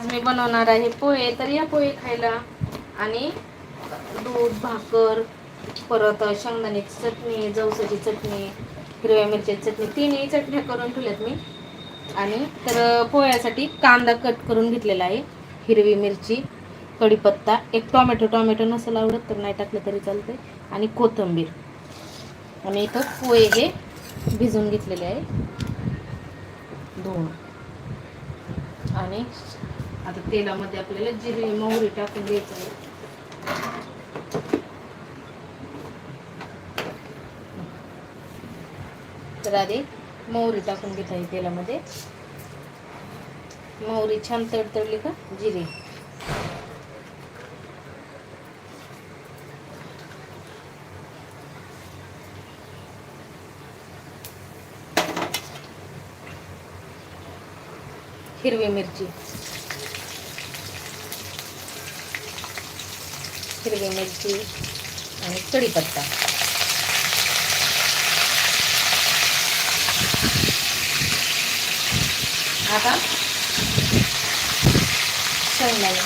आज मी बनवणार आहे पोहे. तर या पोहे खायला आणि दूध भाकर परत शेंगदाण्याची चटणी जवसाची चटणी हिरव्या मिरच्याची चटणी तिन्ही चटण्या करून ठेवल्यात मी. आणि तर पोह्यासाठी कांदा कट करून घेतलेला आहे. हिरवी मिरची कढीपत्ता एक टोमॅटो. टोमॅटो नसेल आवडत तर नाही टाकलं तरी चालतंय. आणि कोथिंबीर. आणि इथं पोहे हे भिजवून घेतलेले आहे. धुवून आणि आता तेलामध्ये आपल्याला जिरे मोहरी टाकून घ्यायचं आहे. तर आधी मोहरी टाकून घेत आहे तेलामध्ये. मोहरी छान तडतडली का? जिरे. हिरवी मिरची. हिरवी मिरची आणि कढीपत्ता. आता शेंगदाणे.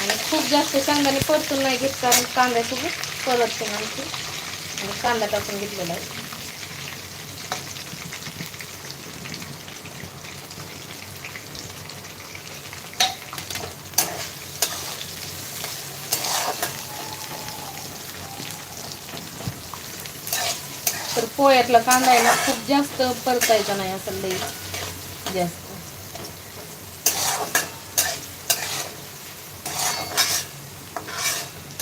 आणि खूप जास्त शेंगदाणे परतून नाही घेत कारण कांद्यासोबत परतते आणखी आणि कांदा टाकून घेतलेला आहे. तर पोळ्यातला कांदा आहे ना खूप जास्त परतायचा नाही असं लई जास्त.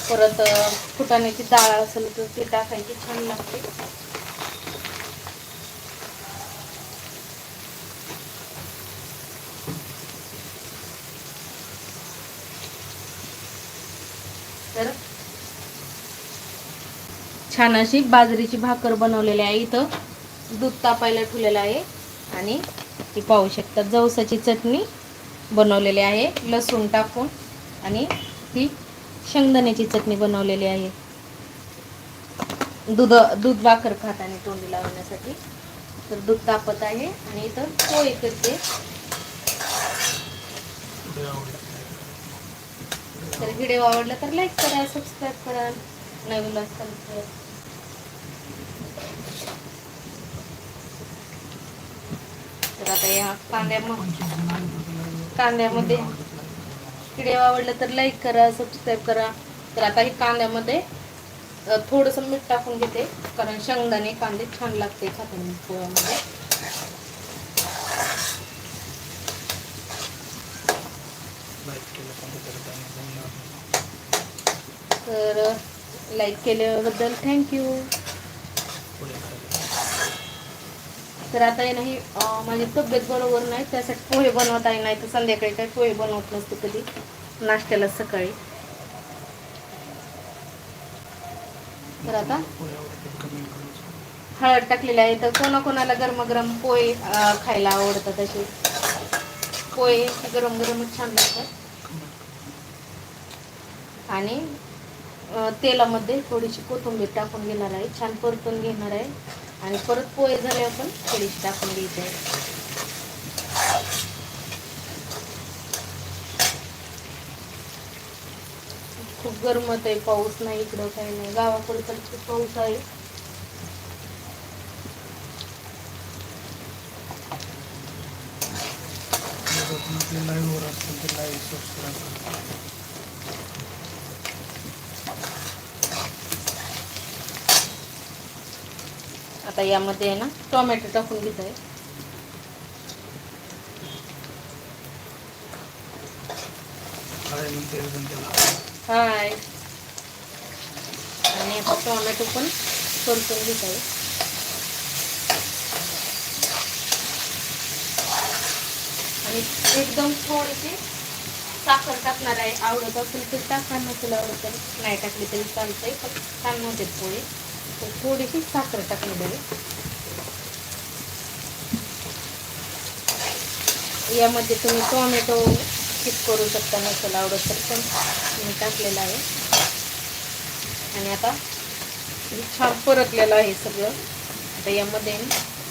परत फुटाण्याची डाळ असेल तर ती टाकायची छान लागते. छान अशी बाजरीची भाकर बनवलेली आहे इथं. दूध तापायला ठेवलेलं आहे. आणि ती पाहू शकता जवसाची चटणी बनवलेली आहे. लसूण टाकून आणि ती शेंगदाण्याची चटणी बनवलेली आहे. दूध दूध भाकर खाताने तोंडी लावण्यासाठी. तर दूध तापत आहे आणि इथं पोहे करते. तर व्हिडिओ आवडला तर लाईक करा सबस्क्राईब करा. नवीन असाल तर आता या कांद्यामध्ये. कांद्यामध्ये व्हिडिओ आवडला तर लाईक करा सबस्क्राईब करा. तर आता हे कांद्यामध्ये थोडंसं मीठ टाकून घेते कारण शेंगदाणे कांदे छान लागते खाताना पोह्यामध्ये तर लाईक केल्याबद्दल थँक्यू तर आता आहे नाही माझी तब्येत बरोबर नाही त्यासाठी पोहे बनवत आहे नाही. तर संध्याकाळी काही पोहे बनवत नसते कधी. नाश्त्याला सकाळी. तर आता हळद टाकलेली आहे. तर कोणाकोणाला गरम पोहे खायला आवडतात असे? पोहे गरम गरमच छान लागतात. आणि तेलामध्ये थोडीशी कोथिंबीर टाकून घेणार आहे. छान परतून घेणार आहे. आणि परत पोहे झाल्यावर पण थोडीशी टाकून घ्यायची आहे. खूप गरमत आहे पाऊस नाही इकडं काही नाही. गावाकडे तर खूप पाऊस आहे. लाईव्हवर असतील तर लाईव्ह सबस्क्राईब आता यामध्ये आहे ना टोमॅटो टाकून घेत आहे हाय. आणि आता टोमॅटो पण परतून घेत आहे आणि एकदम थोडीशी साखर टाकणार आहे. आवडत असेल तर टाका नसेल आवडत नाही. टाकली तरी चालतंय पण छान होते पोळी थोडीशी साखर टाकलेली आहे यामध्ये तुम्ही टोमॅटो स्किप करू शकता नसेल आवडत तर पण मी टाकलेला आहे. आणि आता छान परतलेलं आहे सगळं. आता यामध्ये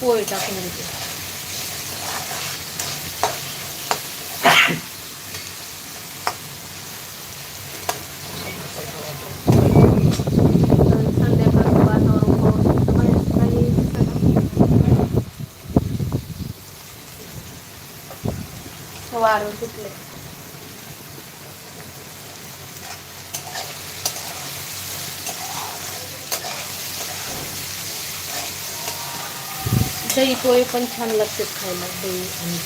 पोहे टाकून देते. वारं सुटले दही पोहे पण छान लागतात खायला दही आणि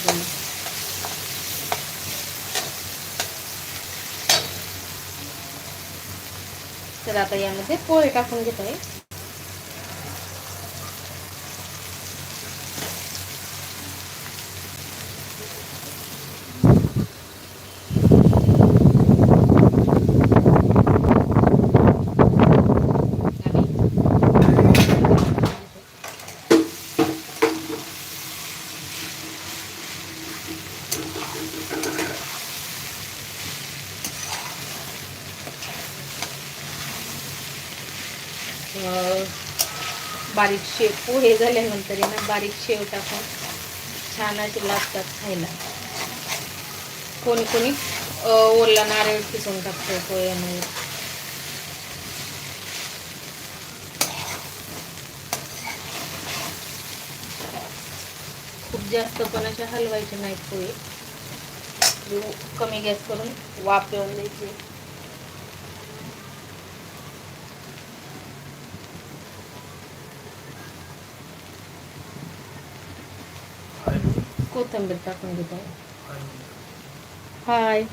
तर आता यामध्ये पोहे टाकून घेत आहे बारीक शेव पोहे झाल्यानंतर आहे ना बारीक शेव टाकून छान असे लागतात खायला. कोणी कोणी ओला नारळ किसून टाकतो पोह्यामध्ये खूप जास्त पण असे हलवायचे नाहीत पोहे. कमी गॅस करून वापरून द्यायचे. कोथिंबीर टाकून घेत. हाय.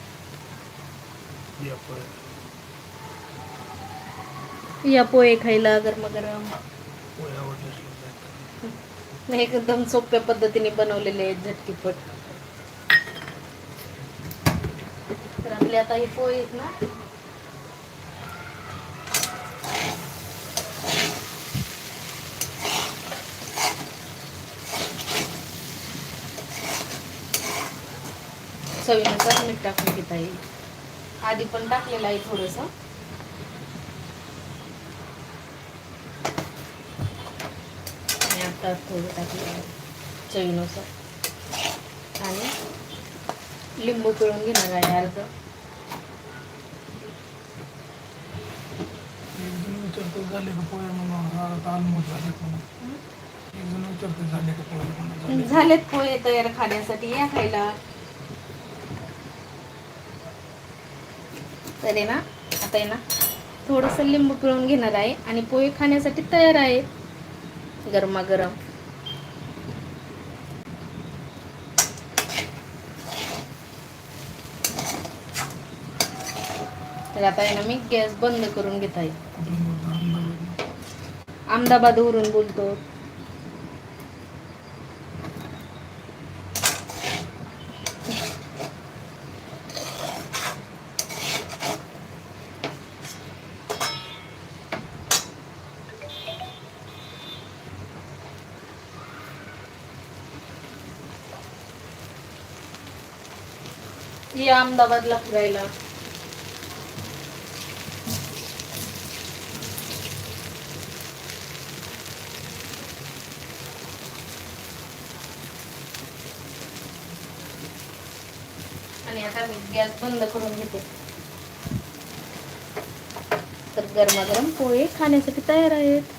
या पोहे खायला असले नाही एकदम सोप्या पद्धतीने बनवलेले आहेत झटकीपट. तर आपले आता हे पोहे आहेत ना चवीनुसार मीठ टाकून घेता येईल. आधी पण टाकलेलं आहे थोडंसं. आणि आता थोडं टाकलं आहे चवीनुसार. आणि लिंबू पिळून घेणार आहे अर्ध. झालेत पोहे तयार खाण्यासाठी. या खायला तर आहे ना आता आहे ना थोडंसं लिंबू पिळून घेणार आहे आणि पोहे खाण्यासाठी तयार आहे. गरमागरम. तर आता आहे ना मी गॅस बंद करून घेत आहे. अहमदाबादवरून बोलतो. ये अहमदाबादला फिरायला. आणि आता मी गॅस बंद करून घेते. तर गरमागरम पोहे खाण्यासाठी तयार आहेत.